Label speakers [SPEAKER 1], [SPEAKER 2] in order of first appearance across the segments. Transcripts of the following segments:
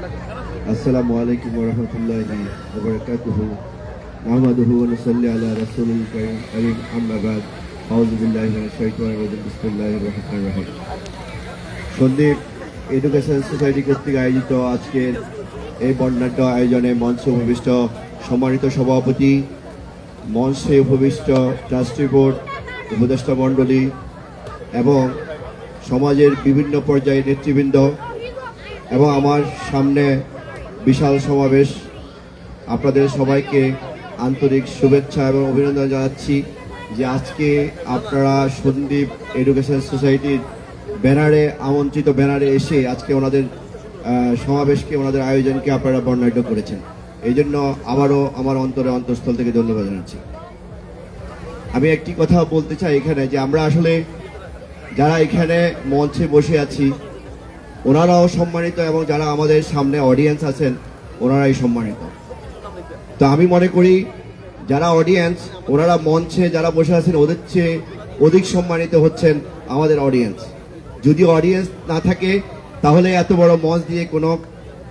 [SPEAKER 1] আসসালামু আলাইকুম রহমতুল্লাহি ওবরাকাতুহু নাহমাদুহু ওয়া নুসাল্লি আলা রাসূলিল কারীম। আম্মা বাদ। আউযু বিল্লাহি মিনাশ শাইতানির রাজিম। বিসমিল্লাহির রহমানির রহিম। সন্দীপ এডুকেশন সোসাইটি কর্তৃক আয়োজিত আজকের এই বর্ণাঢ্য আয়োজনে মঞ্চে উপবিষ্ট সম্মানিত সভাপতি, মঞ্চে উপবিষ্ট ট্রাস্টি বোর্ড উপদেষ্টা মণ্ডলী এবং সমাজের বিভিন্ন পর্যায়ে নেতৃবৃন্দ এবং আমার সামনে বিশাল সমাবেশ। আপনাদের সবাইকে আন্তরিক শুভেচ্ছা এবং অভিনন্দন জানাচ্ছি যে আজকে আপনারা সন্দীপ এডুকেশন সোসাইটির ব্যানারে, আমন্ত্রিত ব্যানারে এসে আজকে ওনাদের সমাবেশকে, ওনাদের আয়োজনকে আপনারা বর্ণাঢ্য করেছেন। এই জন্য আবারও আমার অন্তরে অন্তঃস্থল থেকে ধন্যবাদ জানাচ্ছি। আমি একটি কথা বলতে চাই এখানে যে আমরা আসলে যারা এখানে মঞ্চে বসে আছি ওনারাও সম্মানিত এবং যারা আমাদের সামনে অডিয়েন্স আছেন, ওনারাই সম্মানিত। তো আমি মনে করি, যারা অডিয়েন্স ওনারা মঞ্চে যারা বসে আছেন, ওদের চেয়ে অধিক সম্মানিত হচ্ছেন আমাদের অডিয়েন্স যদি অডিয়েন্স না থাকে, তাহলে এত বড় মঞ্চ দিয়ে কোনো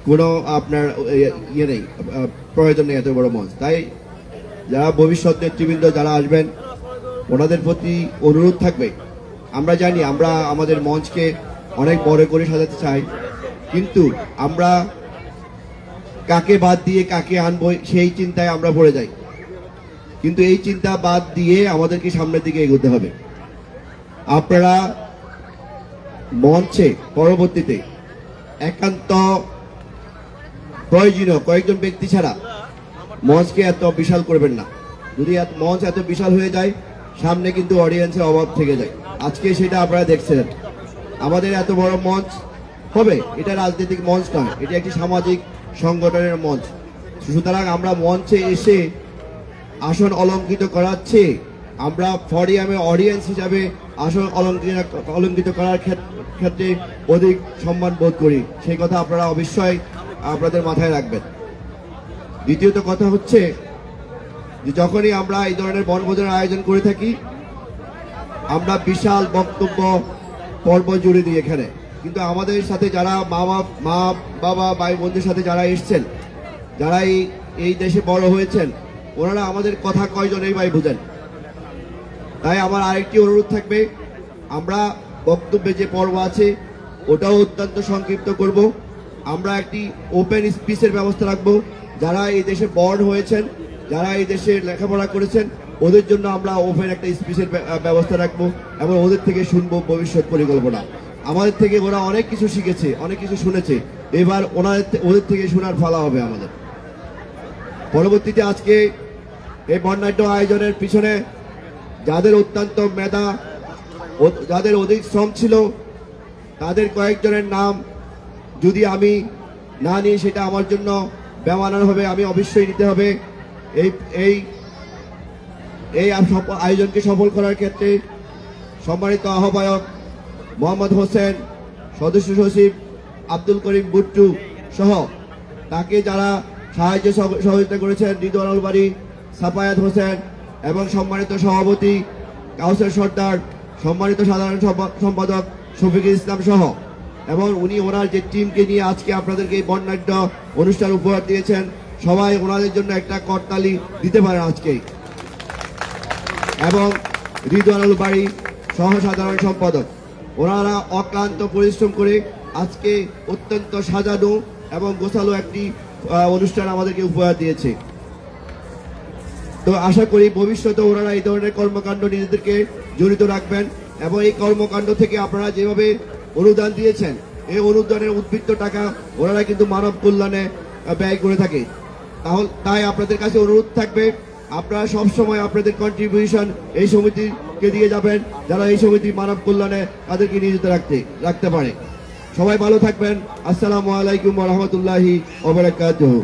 [SPEAKER 1] কোনো আপনার ইয়ে- নেই প্রয়োজন নেই এত বড় মঞ্চ। তাই যারা ভবিষ্যৎ নেতৃবৃন্দ যারা আসবেন, ওনাদের প্রতি অনুরোধ থাকবে। আমরা জানি, আমরা আমাদের মঞ্চকে অনেক বড় করে সাজাতে চাই। কিন্তু আমরা কাকে বাদ দিয়ে কাকে আনব সেই চিন্তায় আমরা পড়ে যাই। কিন্তু এই চিন্তা বাদ দিয়ে আমাদেরকে সামনের দিকে এগোতে হবে। আপনারা মঞ্চে পরবর্তীতে একান্ত প্রয়োজনীয় কয়েকজন ব্যক্তি ছাড়া মঞ্চকে এত বিশাল করবেন না। যদি মঞ্চ এত বিশাল হয়ে যায়, সামনে কিন্তু অডিয়েন্সের অভাব থেকে যায়। আজকে সেটা আপনারা দেখছেন। আমাদের এত বড় মঞ্চ হবে? এটা রাজনৈতিক মঞ্চ নয়, এটা একটি সামাজিক সংগঠনের মঞ্চ। সুতরাং আমরা মঞ্চে এসে আসন অলঙ্কৃত করাচ্ছে। আমরা ফরিয়ামে অডিয়েন্স হিসাবে আসন অলঙ্কৃত অলঙ্কৃত করার ক্ষেত- ক্ষেত্রে অধিক সম্মান বোধ করি। সেই কথা আপনারা অবশ্যই আপনাদের মাথায় রাখবেন। দ্বিতীয়ত কথা হচ্ছে যে যখনই আমরা এই ধরনের বনভোজনের আয়োজন করে থাকি, আমরা বিশাল বক্তব্য পর্ব জুড়ে দিই এখানে। কিন্তু আমাদের সাথে যারা মা মা বাবা, ভাই বোনদের সাথে যারা এসছেন যারা এই এই দেশে বড় হয়েছেন, ওনারা আমাদের কথা কয়জনেই ভাই বুঝেন। তাই আমার আরেকটি অনুরোধ থাকবে, আমরা বক্তব্যে যে পর্ব আছে, ওটাও অত্যন্ত সংক্ষিপ্ত করব। আমরা একটি ওপেন স্পিচের ব্যবস্থা রাখব। যারা এই দেশে বর্ন হয়েছেন, যারা এই দেশে লেখাপড়া করেছেন ওদের জন্য আমরা ওপেন একটা স্পিচের ব্যবস্থা রাখব এবং ওদের থেকে শুনব ভবিষ্যৎ পরিকল্পনা। আমাদের থেকে ওরা অনেক কিছু শিখেছে, অনেক কিছু শুনেছে। এবার ওনাদের ওদের থেকে শোনার ফালা হবে আমাদের। পরবর্তীতে আজকে এই বর্ণাঢ্য আয়োজনের পিছনে যাদের অত্যন্ত মেধা যাদের অধিক শ্রম ছিল, তাদের কয়েকজনের নাম যদি আমি না নিই, সেটা আমার জন্য বেমানার হবে, আমি অবশ্যই নিতে হবে। এই এই এই আয়োজনকে সফল করার ক্ষেত্রে সম্মানিত আহ্বায়ক মোহাম্মদ হোসেন, সদস্য সচিব আব্দুল করিম বুট্টু সহ তাকে যারা সাহায্য সহ- সহযোগিতা করেছেন রিদওয়ান বাড়ি সাফায়াত হোসেন এবং সম্মানিত সভাপতি কাউসার সর্দার, সম্মানিত সাধারণ সম্পাদক শফিকুল ইসলাম সহ এবং উনি ওনার যে টিমকে নিয়ে আজকে আপনাদেরকে এই বর্ণাঢ্য অনুষ্ঠান উপহার দিয়েছেন, সবাই ওনাদের জন্য একটা করতালি দিতে পারেন আজকেই। এবং রিদওয়ানুল বাড়ি সহ সাধারণ সম্পাদক। ওনারা অক্লান্ত পরিশ্রম করে আজকে অত্যন্ত সাজানো এবং গোছালো একটি অনুষ্ঠান আমাদেরকে উপহার দিয়েছে। তো আশা করি ভবিষ্যতে ওনারা এই ধরনের কর্মকাণ্ড নিজেদেরকে জড়িত রাখবেন এবং এই কর্মকাণ্ড থেকে আপনারা যেভাবে অনুদান দিয়েছেন, এই অনুদানের উদ্বৃত্ত টাকা ওনারা কিন্তু মানব কল্যাণে ব্যয় করে থাকে। তাহলে তাই আপনাদের কাছে অনুরোধ থাকবে আপনারা সবসময় আপনাদের কন্ট্রিবিউশন এই সমিতিকে দিয়ে যাবেন, যারা এই সমিতি মানব কল্যাণে তাদেরকে নিয়োজিত রাখতে রাখতে পারে। সবাই ভালো থাকবেন। আসসালামু আলাইকুম রহমতুল্লাহি ওবরাকাতুহু